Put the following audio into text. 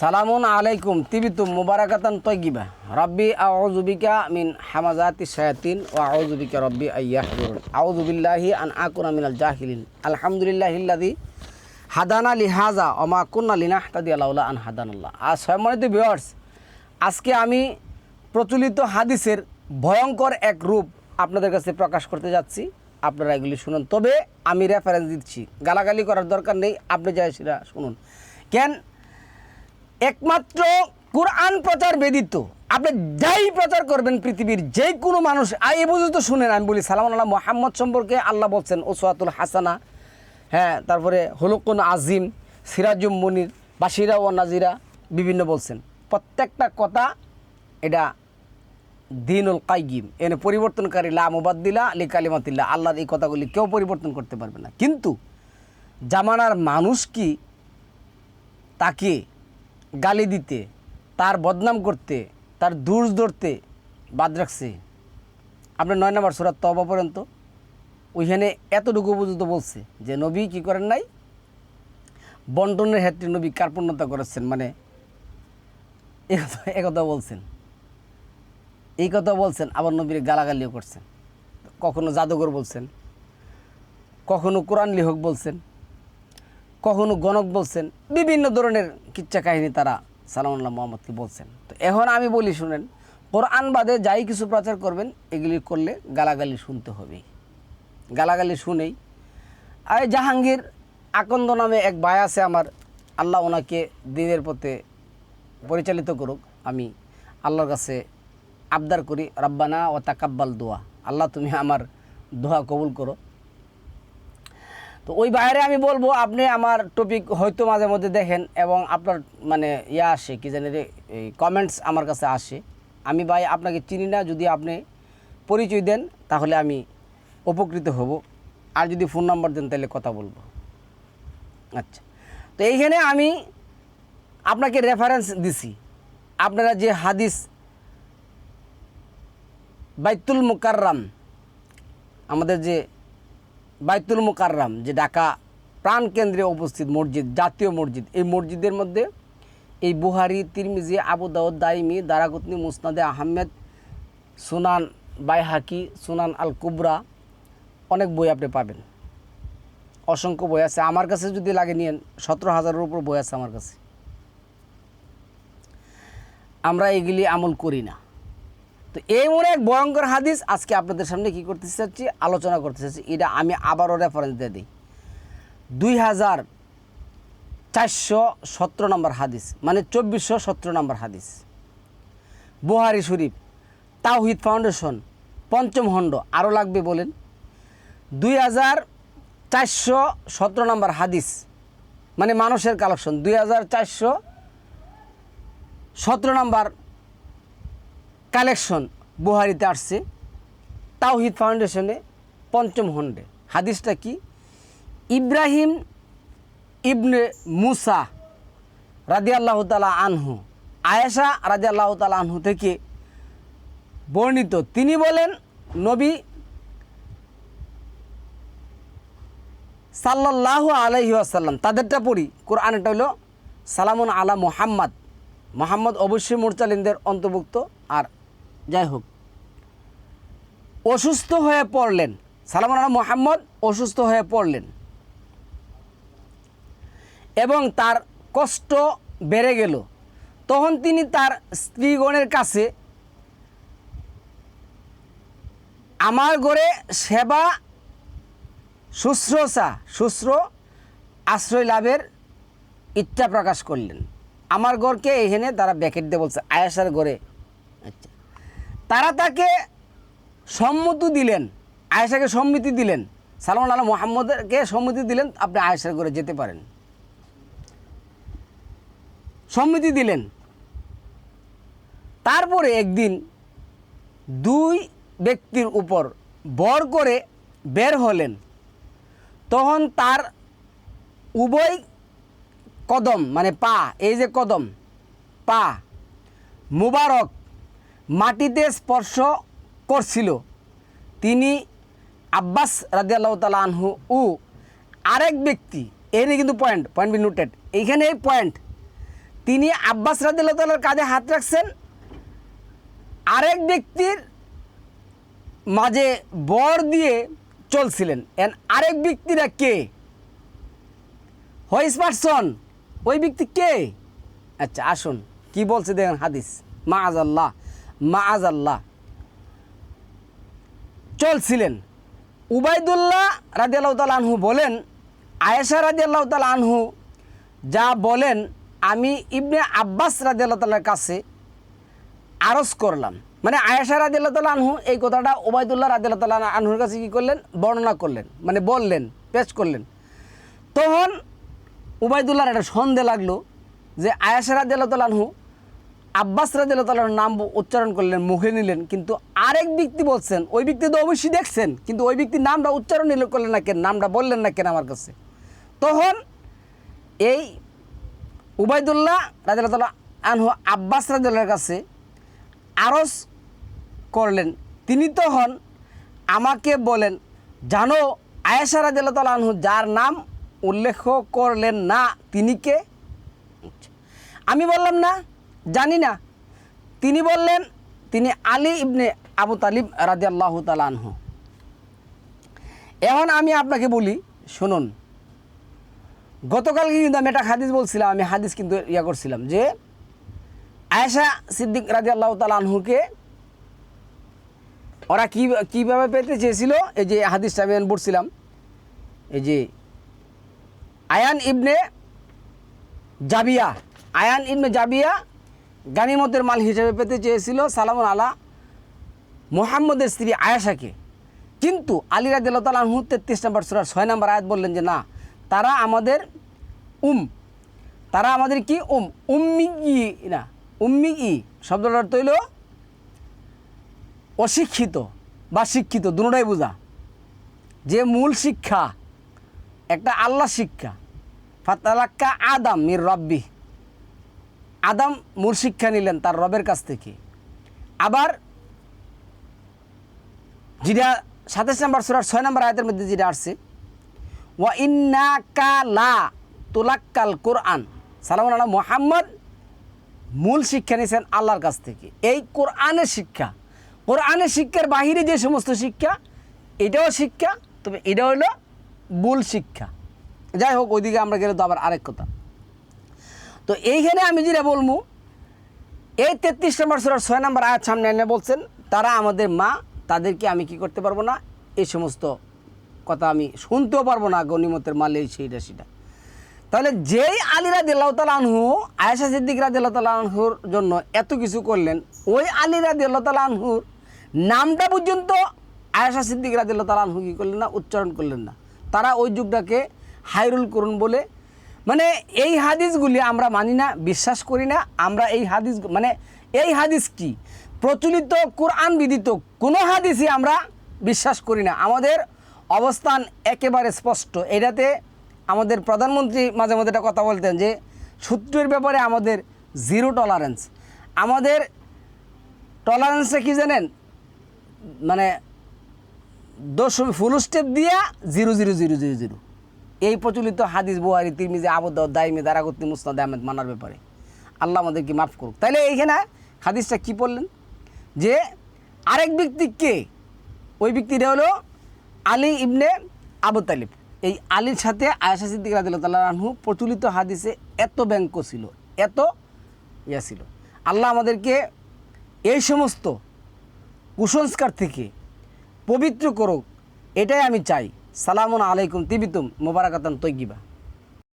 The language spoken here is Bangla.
সালামুন আলাইকুম, তিবিতুম মুবারাকাতান তৈগিবা রব্বি আউজুবিকা মিন হামাজাতি শায়াতিন ও আউজুবিকা রব্বি আইয়াহদুরুন আউজুবিল্লাহি আন আকুনা মিনাল জাহিলিন। আলহামদুলিল্লাহিল্লাদি হাদানা লিহাজা অমা কুন্না লিনাহতাদি আল্লাহ আন হাদানাল্লাহ। আর সম্মানিত ভিউয়ার্স আজকে আমি প্রচলিত হাদিসের ভয়ঙ্কর এক রূপ আপনাদের কাছে প্রকাশ করতে যাচ্ছি। আপনারা এগুলি শুনুন। তবে আমি রেফারেন্স দিচ্ছি। গালাগালি করার দরকার নেই। আপনি যাই সেটা শুনুন। কেন একমাত্র কোরআন প্রচার বেদিত আপনি যাই প্রচার করবেন পৃথিবীর যে কোনো মানুষ এ পর্যন্ত শুনেন, আমি বলি সালাম আল্লাহ মোহাম্মদ সম্পর্কে আল্লাহ বলছেন ওসোয়াতুল হাসানা হ্যাঁ তারপরে হলুকুন আজিম, সিরাজুম মনির বাসিরা ও নাজিরা, বিভিন্ন বলছেন। প্রত্যেকটা কথা এটা দিনুল কাইগিম এনে পরিবর্তনকারী লা মুবাদ্দিলা আলী কালিমাতিল্লা আল্লাহর এই কথাগুলি কেউ পরিবর্তন করতে পারবে না। কিন্তু জামানার মানুষ কি তাকে গালি দিতে, তার বদনাম করতে, তার দূর ধরতে বাদ রাখছে। আপনার নয় নম্বর সুরাত তবা পর্যন্ত। ওইখানে এতটুকু পর্যন্ত বলছে যে, নবী কি করেন নাই? বন্টনের ক্ষেত্রে নবী কার্পণ্যতা করেছেন মানে একথা বলছেন। এই কথা বলছেন, আবার নবীর গালাগালিও করছেন। কখনো জাদুঘর বলছেন, কখনো কোরআন লেখক বলছেন। কখনো গণক বলছেন, বিভিন্ন ধরনের কিচ্ছা কাহিনী তারা সালামুল্লাহ মোহাম্মদকে বলছেন। তো এখন আমি বলি, শুনেন, কোরআন বাদে যাই কিছু প্রচার করবেন, এগুলি করলে গালাগালি শুনতে হবে। গালাগালি শুনেই, আর জাহাঙ্গীর আকন্দ নামে এক ভাই আছে আমার, আল্লাহ ওনাকে দিনের পথে পরিচালিত করুক, আমি আল্লাহর কাছে আবদার করি, রাব্বানা ও তাকাব্বাল দোয়া আল্লাহ তুমি আমার দোয়া কবুল করো। তো ওই বাইরে আমি বলব, আপনি আমার টপিক হয়তো মাঝে মধ্যে দেখেন এবং আপনার মানে ইয়া আসে, কি জানি এই কমেন্টস আমার কাছে আসে। আমি ভাই আপনাকে চিনি না, যদি আপনি পরিচয় দেন, তাহলে আমি উপকৃত হব। আর যদি ফোন নাম্বার দেন, তাহলে কথা বলব। আচ্ছা তো এইখানে আমি আপনাকে রেফারেন্স দিছি। আপনারা যে হাদিস বাইতুল মুকাররাম, আমাদের যে বাইতুল মুকাররাম, যে ঢাকা প্রাণকেন্দ্রে অবস্থিত মসজিদ, জাতীয় মসজিদ, এই মসজিদের মধ্যে এই বুহারি, তিরমিজি, আবু দাউদ, দাইমি দারাকুতনি মুসনাদে আহমেদ, সুনান বাইহাকি, সুনান আল কুবরা অনেক বই আপনি পাবেন। অসংখ্য বই আছে। আমার কাছে যদি লাগে নিয়েন, সতেরো হাজারের উপর বই আছে আমার কাছে। আমরা এগুলি আমল করি না। তো এই মনে এক ভয়ঙ্কর হাদিস আজকে আপনাদের সামনে কি করতে চাচ্ছি, আলোচনা করতে চাচ্ছি। এটা আমি আবারও রেফারেন্স দিয়ে দিই। দুই হাজার চারশো সতেরো নম্বর হাদিস মানে চব্বিশশো সতেরো নম্বর হাদিস। বুহারি শরীফ, তাওহিদ ফাউন্ডেশন, পঞ্চম খণ্ড আরও লাগবে বলেন। দুই হাজার চারশো সতেরো নম্বর হাদিস মানে মানুষের কালেকশন। দুই হাজার চারশো সতেরো নম্বর কালেকশন বুহারিতে আসছে। তাওহিদ ফাউন্ডেশনে পঞ্চম খণ্ডে। হাদিসটা কি? ইব্রাহিম ইবনে মুসা রাদি আল্লাহ তালা আনহু, আয়েশা রাদি আল্লাহ তালা আনহু থেকে বর্ণিত। তিনি বলেন, নবী সাল্লাল্লাহু আলহি আসাল্লাম তাদেরটা পড়ি। কোরআনটা হলো, সালামুন আলা মোহাম্মদ। মোহাম্মদ অবশ্যই মোরচালিনদের অন্তর্ভুক্ত। আর যাই হোক। অসুস্থ হয়ে পড়লেন। সালামান মোহাম্মদ, অসুস্থ হয়ে পড়লেন। এবং তার কষ্ট বেড়ে গেল। তখন তিনি তার স্ত্রীগণের কাছে আমার ঘরে সেবা, শুশ্রূষা, শুশ্র আশ্রয় লাভের ইচ্ছা প্রকাশ করলেন। আমার ঘরকে এখানে তারা ব্যাকেট দিয়ে বলছে আয়াসার ঘরে। আচ্ছা। তারা তাকে সম্মতি দিলেন, আয়েশাকে সম্মতি দিলেন সালমান আল্লাহ মোহাম্মদকে সম্মতি দিলেন, আপনি আয়েশার ঘরে যেতে পারেন। সম্মতি দিলেন। তারপরে একদিন দুই ব্যক্তির উপর বর করে বের হলেন। তখন তার উভয় কদম মানে পা, এই যে কদম, পা, মুবারক মাটিতে স্পর্শ করছিল। তিনি আব্বাস রাজিয়াল্লাহ তালা আনহু ও আরেক ব্যক্তি এখানে কিন্তু পয়েন্ট পয়েন্ট বি নোটেড এইখানে এই পয়েন্ট তিনি আব্বাস রাদিল্লাহ তালার কাঁধে হাত রাখছেন। আরেক ব্যক্তির মাঝে বর দিয়ে চলছিলেন। এন আরেক ব্যক্তিরা কে? হোয়াইস পারসন ওই ব্যক্তি কে? আচ্ছা আসুন, কি বলছে দেখেন হাদিস? মা আজাল্লাহ মা আজাল্লাহ চলছিলেন। উবাইদুল্লাহ রাজিয়াল্লাহ তাল আনহু বলেন, আয়েশা রাজিয়াল্লাহ তাল আনহু যা বলেন, আমি ইবনে আব্বাস রাজিয়াল্লাহ তালার কাছে আরজ করলাম। মানে আয়েশা রাজিয়াল্লাহ তাল আনহু এই কথাটা উবাইদুল্লাহ রাজিয়াল্লাহ তাল আনহুর কাছে কী করলেন? বর্ণনা করলেন। মানে বললেন, পেশ করলেন। তখন উবাইদুল্লাহর একটা সন্দেহ লাগল যে আয়াসা রাজিয়াল্লাহ তাল আনহু আব্বাস তালার নাম উচ্চারণ করলেন, মুখে নিলেন, কিন্তু আরেক ব্যক্তি বলছেন, ওই ব্যক্তি তো অবশ্যই দেখছেন, কিন্তু ওই ব্যক্তির নামটা উচ্চারণ করলেন না কেন? নামটা বললেন না কেন আমার কাছে? তখন এই উবায়দুল্লাহ রাজিয়াল্লাহ তালা আনহু আব্বাস রাজিয়াল্লাহর কাছে আরজ করলেন। তিনি তখন আমাকে বলেন, জানো, আয়েশা রাজিয়াল্লাহ তালা আনহু যার নাম উল্লেখ করলেন না, তিনি কে? আমি বললাম, না জানি না। তিনি বললেন, তিনি আলী ইবনে আবু তালিব রাজি আল্লাহ তালানহ এখন আমি আপনাকে বলি, শুনুন। গতকালকে কিন্তু আমি একটা হাদিস বলছিলাম, আমি হাদিস কিন্তু ইয়া করছিলাম যে, আয়েশা সিদ্দিক রাজি আল্লাহ তালানহুকে ওরা কী, কীভাবে পেতে চেয়েছিল? এই যে হাদিসটা আমি পড়ছিলাম। এই যে, আয়ান ইবনে জাবিয়া, আয়ান ইবনে জাবিয়া গানিমতের মাল হিসেবে পেতে চেয়েছিল সালামুন আলা মোহাম্মদের স্ত্রী আয়াশাকে। কিন্তু আলী রাদিল্লাহ তেত্রিশ নম্বর সুরার ছয় নম্বর আয়াত বললেন যে, না, তারা আমাদের উম, তারা আমাদের কি উম? উম্মি ই না উম্মি ই শব্দটার অর্থ হইল অশিক্ষিত বা শিক্ষিত, দুটাই বোঝা। যে মূল শিক্ষা, একটা আল্লাহ শিক্ষা, ফাতালাক্কা আদাম মির রব্বি আদাম মূল শিক্ষা নিলেন তার রবের কাছ থেকে। আবার যেটা সাতাশ নম্বর সুরার ছয় নম্বর আয়তের মধ্যে যেটা আসছে, ওয়া ইন্না তুলাক্কাল কোরআন। সালাম আল্লাহ, মোহাম্মদ মূল শিক্ষা নিয়েছেন আল্লাহর কাছ থেকে। এই কোরআনের শিক্ষা, কোরআনের শিক্ষার বাহিরে যে সমস্ত শিক্ষা, এটাও শিক্ষা, তবে এটা হলো মূল শিক্ষা। যাই হোক, ওইদিকে আমরা গেলে তো আবার আরেক কথা। তো এইখানে আমি যেটা বলব, এই তেত্রিশ নম্বর সুরার ছয় নম্বর আয়াত সামনে এনে বলছেন, তারা আমাদের মা, তাদেরকে আমি কি করতে পারব না? এই সমস্ত কথা আমি শুনতেও পারব না, গণিমতের মালে সেইটা সেটা। তাহলে যেই আলীরা তালানহু আয়েশা সিদ্দিক রাদিল্লাহ তালানহুর জন্য এত কিছু করলেন, ওই আলীরা তালানহুর নামটা পর্যন্ত আয়েশা সিদ্দিক রাদিল্লাহ তালানহু কী করলেন না? উচ্চারণ করলেন না। তারা ওই যুগটাকে হাইরুল করুন বলে মানে এই হাদিসগুলি আমরা মানি না, বিশ্বাস করি না, আমরা এই হাদিস মানে এই হাদিস কি? প্রচলিত কোরআন বিদিত কোনো হাদিসই আমরা বিশ্বাস করি না। আমাদের অবস্থান একেবারে স্পষ্ট। এটাতে আমাদের প্রধানমন্ত্রী মাঝে মাঝে একটা কথা বলতেন যে, সূত্রের ব্যাপারে আমাদের জিরো টলারেন্স আমাদের টলারেন্সে কি জানেন? মানে দশম ফুল স্টেপ দিয়া zero zero zero zero zero এই প্রচলিত হাদিস বুহারি, তিরমিজি আবদ্ধ দাইমে দারাগতি মুসনাদ আহমেদ মানার ব্যাপারে। আল্লাহ আমাদেরকে মাফ করুক। তাইলে এইখানে হাদিসটা কি বললেন যে আরেক ব্যক্তি কে ওই ব্যক্তিটা হলো আলী ইবনে আবু তালিব। এই আলীর সাথে আয়াসা সিদ্দিক আনহু প্রচলিত হাদিসে এত ব্যাংক ছিল, এত ইয়া ছিল। আল্লাহ আমাদেরকে এই সমস্ত কুসংস্কার থেকে পবিত্র করুক, এটাই আমি চাই। সালামুন আলাইকুম তিবিতুম মোবারকাতান তৈগিবা